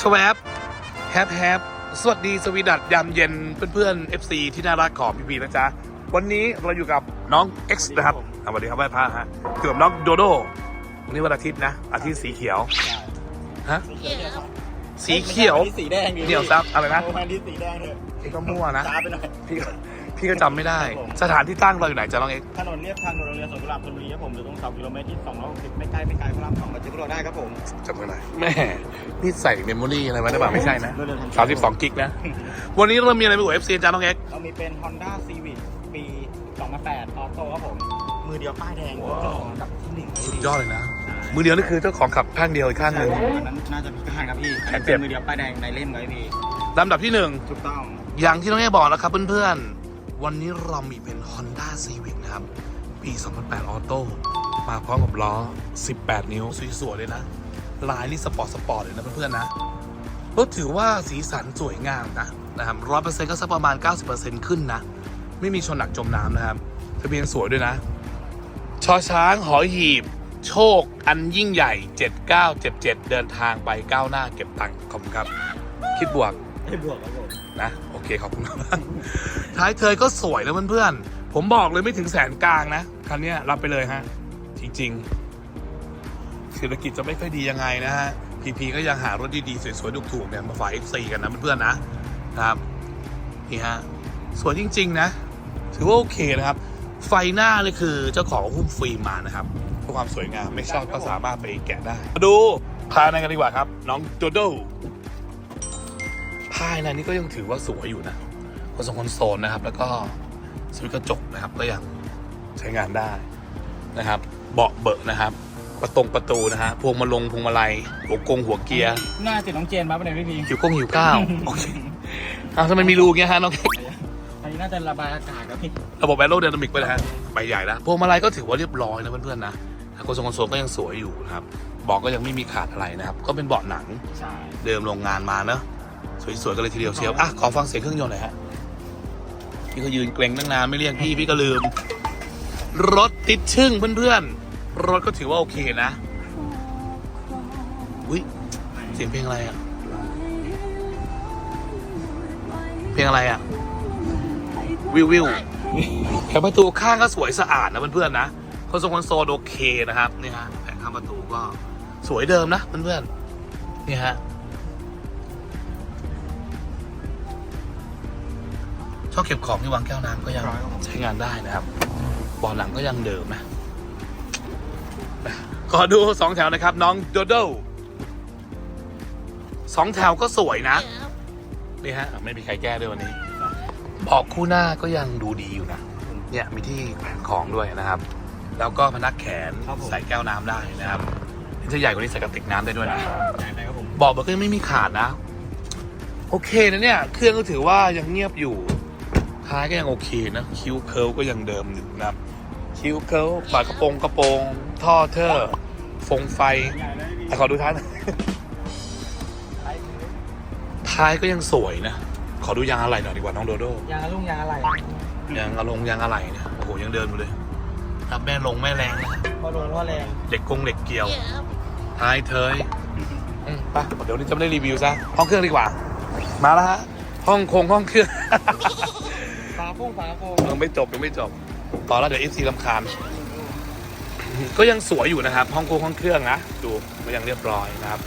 ชวบแฮปแฮปสวัสดีสวีดัตยามเย็นเพื่อนๆ FC ที่น่ารักของพี่พีนะจ๊ะ วันนี้เราอยู่กับน้อง X นะครับอะสวัสดีครับไหว้พระฮะอยู่กับน้องโดโดวันนี้วันอาทิตย์นะ อาทิตย์สีเขียว ฮะ สีเขียวสีแดงเหนียวซับอะไรนะโอ้มันที่สีแดงเถอะพี่ก็มั่วนะจ้าไปหน่อยพี่ก็ พี่ก็จำไม่ได้สถานที่ตั้งเราอยู่ไหนจ๊ะน้อง X ถนนเรียบทางโรงเรียนสวนกุหลาบชลบุรีครับผมอยู่ตรงเสากิโลเมตรที่260ไม่ใกล้ไม่ไกลพระรามสองมาถึงเราได้ครับผม จำไม่ได้แม่นี่ใส่เมมโมรี่อะไรมาได้บ้างไม่ใช่นะเร็วๆทันใจ32กิกนะ วันนี้เรามีอะไรไปอวด FC จ๊ะน้อง X เรามีเป็น Honda Civic ปี 2008 ออโต้ครับผม มือเดียวป้ายแดงเจ้าของอันดับที่หนึ่งสุดยอดเลยนะ มือเดียวนี่คือเจ้าของขับข้างเดียวอีกข้างหนึ่ง อันนั้นน่าจะพิการครับพี่แขอันนนี้เจ็เป็บนมือเดียวป้ายแดงในเล่มเลยพี่ลำดับที่หนึ่ง ถูกต้อง อย่างที่น้องเอบอกแล้วครับเพื่อนๆ วันนี้เรามีเป็น Honda Civic นะครับ ปี 2008 ออโต้ มาพร้อมกับล้อ 18 นิ้ว สวยๆเลยนะ ลายนี่สปอร์ตสปอร์ตเลยนะเพื่อนๆนะ รถถือว่าสีสันสวยงามนะนะครับร้อยเปอร์เซ็นต์ก็สักประมาณ 90%ขึ้นนะ ไม่มีชนหนักจมน้ำนะครับ ทะเบียนสวยด้วยนะ ชอช้างหอหีบ โชค อันยิ่งใหญ่ 7977 เดินทางไปก้าวหน้าเก็บตังค์ขอบคุณครับ คิดบวก ให้บวกครับผมนะ โอเคขอบคุณมากท้ายเธอก็สวยนะเพื่อนๆผมบอกเลยไม่ถึงแสนกลางนะคันนี้รับไปเลยฮะ จริงๆเศรษฐกิจจะไม่ค่อยดียังไงนะฮะพีพีก็ยังหารถดีๆ สวยๆถูกๆเนี่ยมาฝาก F4 กันนะเพื่อนๆนะครับนี่ฮะสวยจริง ๆ นะ ถือว่าโอเคนะครับ ไฟหน้าเลยคือเจ้าของหุ้มฟิล์มมานะครับเพื่อความสวยงามไม่ชอบก็สามารถไปแกะได้ มาดูภายในกันดีกว่าครับ น้องโดโด ภายในนี้ก็ยังถือว่าสวยอยู่นะคอนโซลคอนโซลนะครับ แล้วก็สวิตช์กระจกนะครับก็ยังใช้งานได้นะครับ เบาะเบอะนะครับ ประตงประตูนะฮะพวงมาลงพวงมาลัยหัวกงหัวเกียร์หน้าติดน้องเจนมาเป็นไหนพี่พีหิวกงหิวก้าวโอเคอ้าวทำไมมีรูอย่างเงี้ยฮะน้องอันนี้น่าจะระบายอากาศครับพี่ระบบแอโรไดนามิกไปนะฮะใบใหญ่แล้วพวงมาลัยก็ถือว่าเรียบร้อยนะเพื่อนๆนะคอนโซลคอนโซลก็ยังสวยอยู่นะครับเบาะก็ยังไม่มีขาดอะไรนะครับ ก็เป็นเบาะหนังใช่เดิมโรงงานมาเนอะ สวยๆกันเลยทีเดียวเชียวอะขอฟังเสียงเครื่องยนต์หน่อยฮะพี่ก็ยืนเกรงตั้งนานไม่เรียกพี่พี่ก็ลืม รถติดชึ่งเพื่อนๆรถก็ถือว่าโอเคนะอุ้ยเสียงเพลงอะไรอะเพลงอะไรอะวิววิวแผงประตูข้างก็สวยสะอาดนะเพื่อนๆนะคอนโซลคอนโซลโอเคนะครับนี่ฮะแผงข้างประตูก็สวยเดิมนะเพื่อนๆนี่ฮะ ช่องเก็บของที่วางแก้วน้ำก็ยังใช้งานได้นะครับเบาะหลังก็ยังเดิมนะขอดูสองแถวนะครับ น้องโดโดสองแถวก็สวยนะนี่ฮะไม่มีใครแก้ด้วยวันนี้เบอกคู่หน้าก็ยังดูดีอยู่นะเนี่ยมีที่แขวนของด้วยนะครับ แล้วก็พนักแขนใส่แก้วน้ำได้นะครับถ้าใหญ่กว่านี้ใส่กระติกน้ำได้ด้วยนะใช่ไหมครับผมเบอกเบอร์ก็ยังไม่มีขาดนะ โอเคนะเนี่ย เครื่องก็ถือว่ายังเงียบอยู่ ท้ายก็ยังโอเคนะ คิ้วเคิลก็ยังเดิมอยู่นะครับ คิ้วเคิลฝากระโปรงกระโปรง ท่อเทอร์ฟงไฟใหญ่เลยพี่แต่ขอดูท้ายหน่อยท้ายก็ยังสวยนะ ขอดูยางอะไรหน่อยดีกว่าน้องโดโดยางลุงยางอะไรยางอลงยางอะไรเนี่ยโอ้โหยังเดินอยู่เลยครับแม่ลงแม่แรงนะพอลงพ่อแรงเหล็กกงเหล็กเกี่ยว ท้ายเทยอืมไปเดี๋ยวนี้จะไม่ได้รีวิวซะห้องเครื่องดีกว่า มาแล้วฮะห้องโคงห้องเครื่อง ฟ้งฟ้าโป่งยังไม่จบยังไม่จบ ต่อแล้วเดี๋ยวเอฟซีลำคาญ ก็ยังสวยอยู่นะครับ ห้องโคงห้องเครื่องนะ ดูก็ยังเรียบร้อยนะครับ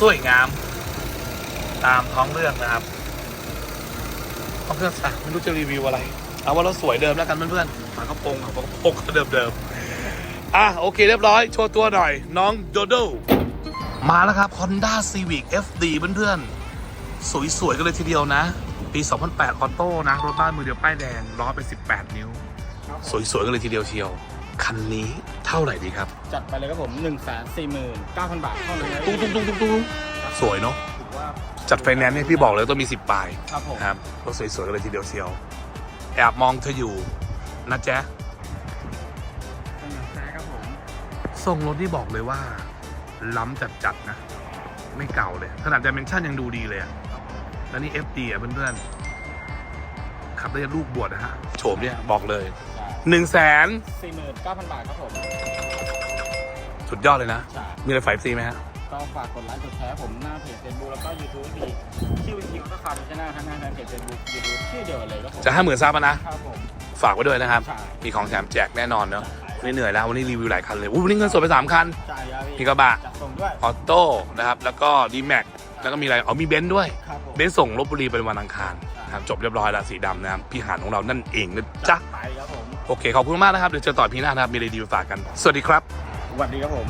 สวยงาม ตามท้องเรื่องนะครับ ห้องเครื่องสักไม่รู้จะรีวิวอะไร เอาว่าเราสวยเดิมแล้วกันเพื่อนๆฝากระโปรงฝากระโปรงก็เดิมๆอะโอเคเรียบร้อยโชว์ตัวหน่อย น้องโดโดมาแล้วครับ Honda Civic FD เพื่อนๆ สวยๆกันเลยทีเดียวนะ ปี 2008 ออโต้นะ รถบ้านมือเดียวป้ายแดงล้อเป็น 18 นิ้ว สวยๆกันเลยทีเดียวเชียว คันนี้เท่าไหร่ดีครับ จัดไปเลยครับผม1นึ่งแสนสี่หมื่นเก้าพันบาทเท่านั้นตุ้งตุ้งตุ้งตุ้งตุ้งสวยเนาะถือว่าจัดไฟแนนซ์เนี่ยพี่บอกเลยต้องมี 10ปลายครับผมนะครับรถสวยๆกันเลยทีเดียวเชียว แอบมองเธออยู่นะแจ๊ะใช่ครับผมทรงรถที่บอกเลยว่า ล้ำจัดๆนะ ไม่เก่าเลยขนาดดิเมนชั่นยังดูดีเลยอะ แล้วนี่ FD อะเพื่อนๆขับได้ลูกบวชนะฮะโฉมเนี่ยบอกเลยหนึ่งแสนสี่หมื่นเก้าพันบาทครับผมสุดยอดเลยนะใช่มีอะไรฝ่ายซีไหมฮะก็ฝากกดไลค์กดแชร์ผมหน้าเพจเฟซบุ๊กแล้วก็ยูทูบมีชื่อวิธีก็คาร์ดชแนลทั้งหน้าแฟนเพจเฟซบุ๊กยูทูบชื่อเดียวกันเลยครับผมจะห้าหมื่นซับนะครับผมฝากไว้ด้วยนะครับใช่มีของแถมแจกแน่นอนเนาะ วันนี้เหนื่อยแล้ววันนี้รีวิวหลายคันเลยอู้วันนี้เงินสดไปสามคันใช่ครับมีพี่กระบะจัดส่งด้วยออโต้นะครับแล้วก็ดีแม็กแล้วก็มีอะไรอ๋อมีเบนซ์ด้วย ครับผมเบนซ์ส่งลบบุรีไปวันอังคารนะครับจบเรียบร้อยแล้วสีดำนะครับพี่หานของเรานั่นเองนะจ๊ะไปครับผมโอเคขอบคุณมากนะครับเดี๋ยวเจอต่อพี่หน้านะครับมีอะไรดีมาฝากกัน สวัสดีครับ สวัสดีครับผม